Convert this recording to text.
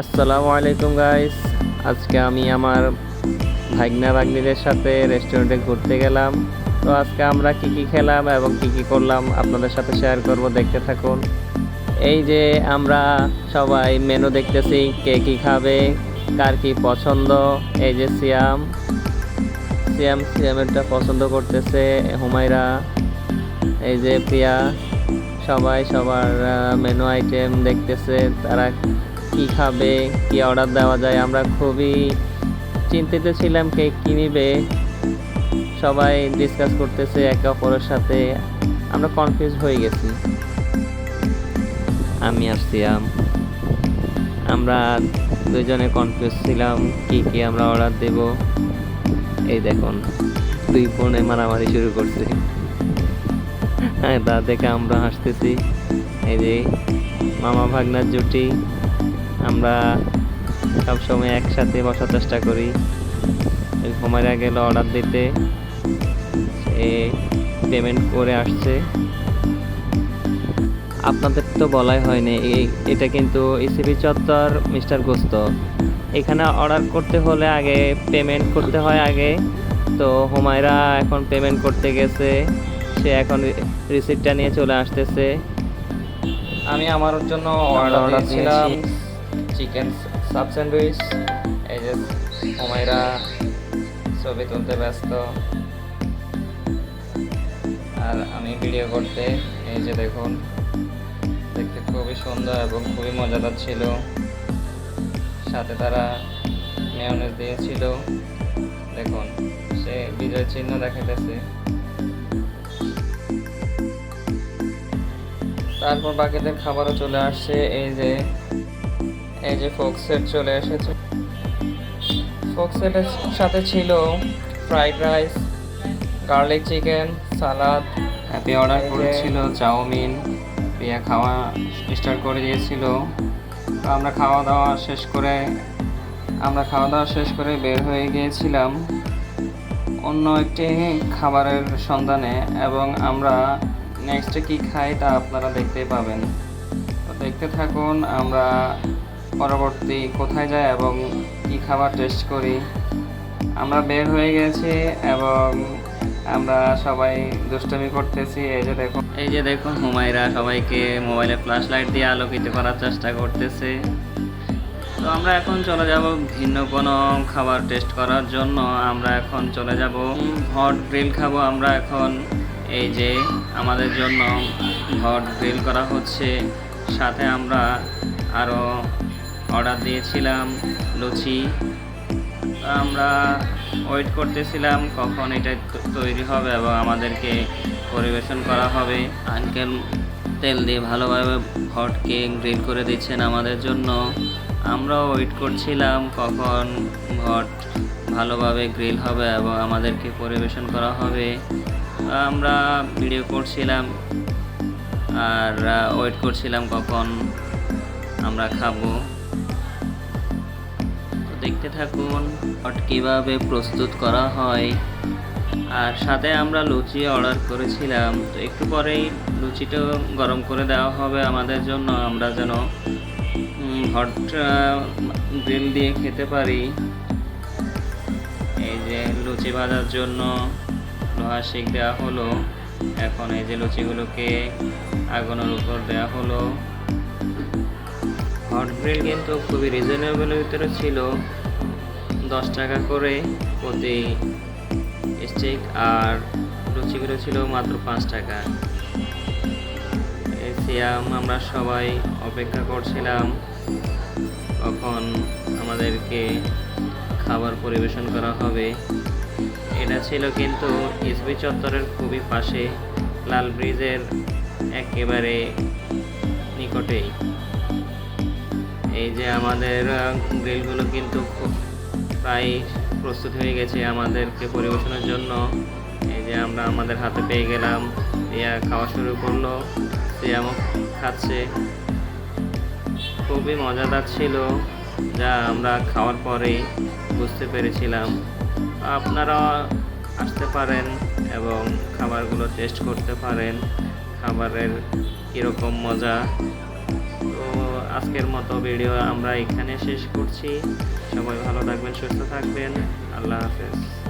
আসসালামু আলাইকুম গাইস আজকে আমি আমার ভাগনা ভাগ্নিদের সাথে রেস্টুরেন্টে ঘুরতে গেলাম। তো আজকে আমরা কি কি খেলাম এবং কি কি করলাম আপনাদের সাথে শেয়ার করব, দেখতে থাকুন। এই যে আমরা সবাই মেনু দেখতেছি, কে কি খাবে, কার কি পছন্দ। এই যে সিয়াম সিয়াম সিয়ামেরটা পছন্দ করতেছে হুমায়রা। এই যে প্রিয়া। সবাই সবার মেনু আইটেম দেখতেছে, তারা কি খাবে, কি অর্ডার দেওয়া যায়, আমরা খুবই চিন্তিত ছিলাম কে কী নিবে। সবাই ডিসকাস করতেছে একে অপরের সাথে। আমরা কনফিউজ হয়ে গেছি। আমি সিয়াম, আমরা দুজনে কনফিউজ ছিলাম কি কি আমরা অর্ডার দেব। এই দেখুন, দুই বোনে মারামারি শুরু করছে। হ্যাঁ তা দেখে আমরা হাসতেছি। এই যে, মামা ভাগনার জুটি। আমরা সবসময় একসাথে বসার চেষ্টা করি। ঘুমাইরা গেল অর্ডার দিতে। এ পেমেন্ট করে আসছে। আপনাদের তো বলাই হয়নি এই এটা কিন্তু ইসিবি চত্বর মিস্টার গোস্ত। এখানে অর্ডার করতে হলে আগে পেমেন্ট করতে হয় আগে। তো হুমায়রা এখন পেমেন্ট করতে গেছে। সে এখন রিসিপ্টটা নিয়ে চলে আসতেছে। আমি আমার জন্য অর্ডার দিয়েছিলাম দিয়েছি। চিকেন সাব স্যান্ডউইচ, এই যে হুমায়রা, ছবি তুলতে ব্যস্ত। আর আমি ভিডিও করতে, এই যে দেখুন, দেখতে খুবই সুন্দর এবং খুবই মজাদার ছিল। সাথে তারা মেয়নেজ দিয়েছিল। দেখুন, সে বিজয় চিহ্ন দেখাইতেছে। তারপর বাকিদের খাবারও চলে আসছে, এই যে এই যে ফোক সেট চলে এসেছে। ফোক সেটের সাথে ছিল fried rice garlic chicken salad happy order করেছিল চাউমিন প্রিয়া খাওয়া স্টার্ট করে দিয়েছিল। তো আমরা খাওয়া দাওয়া শেষ করে আমরা খাওয়া দাওয়া শেষ করে বের হয়ে গিয়েছিলাম। অন্য একটি খাবারের সন্ধানে এবং আমরা নেক্সটে কি খাই তা আপনারা দেখতে পাবেন। তো দেখতে থাকুন আমরা পরবর্তী কোথায় যাই এবং কি খাবার টেস্ট করি। আমরা বের হয়ে গেছি এবং আমরা সবাই দুষ্টমি করতেছি। এই যে দেখুন। এই যে দেখুন, হুমায়রা সবাইকে মোবাইলে ফ্ল্যাশ লাইট দিয়ে আলোকিত করার চেষ্টা করতেছে। তো আমরা এখন চলে যাব ভিন্ন কোনো খাবার টেস্ট করার জন্য। আমরা এখন চলে যাব হট গ্রিল খাব আমরা এখন। এই যে আমাদের জন্য হট গ্রিল করা হচ্ছে। সাথে আমরা আরও অর্ডার দিয়েছিলাম লুচি। আমরা ওয়েট করতেছিলাম কখন এটা তৈরি হবে এবং আমাদেরকে পরিবেশন করা হবে। আঙ্কেল তেল দিয়ে ভালোভাবে হটকে গ্রিল করে দিচ্ছেন আমাদের জন্য। আমরাও ওয়েট করছিলাম কখন হট ভালোভাবে গ্রিল হবে এবং আমাদেরকে পরিবেশন করা হবে। আমরা ভিডিও করছিলাম আর ওয়েট করছিলাম কখন আমরা খাব। দেখতে থাকুন হট কীভাবে প্রস্তুত করা হয়। আর সাথে আমরা লুচি অর্ডার করেছিলাম, তো একটু পরেই লুচিটাও গরম করে দেওয়া হবে আমাদের জন্য। আমরা যেন হট গ্রিল দিয়ে খেতে পারি। এই যে লুচি ভাজার জন্য লোহা শিক দেওয়া হলো। এখন এই যে লুচিগুলোকে আগুনের উপর দেওয়া হলো। হট গ্রিল কিন্তু খুবই রিজনেবলের ভিতরে ছিল। দশ টাকা করে প্রতি স্টিক আর লুচিগুলো ছিল মাত্র পাঁচ টাকা। সিয়াম আমরা সবাই অপেক্ষা করছিলাম। কখন আমাদেরকে খাবার পরিবেশন করা হবে। এটা ছিল কিন্তু ইসবি চত্বরের খুবই পাশে। লাল ব্রিজের একেবারে নিকটেই। এই যে আমাদের গ্রিলগুলো কিন্তু প্রায় প্রস্তুত হয়ে গেছে আমাদেরকে পরিবেশনের জন্য। এই যে আমরা আমাদের হাতে পেয়ে গেলাম। ইয়া খাওয়া শুরু করল। সিয়ামও খাচ্ছে। খুবই মজাদার ছিল, যা আমরা খাওয়ার পরেই বুঝতে পেরেছিলাম। আপনারা আসতে পারেন এবং খাবারগুলো টেস্ট করতে পারেন। খাবারের কীরকম মজা আজকের মতো ভিডিও আমরা এখানে শেষ করছি। সবাই ভালো থাকবেন সুস্থ থাকবেন। আল্লাহ হাফেজ।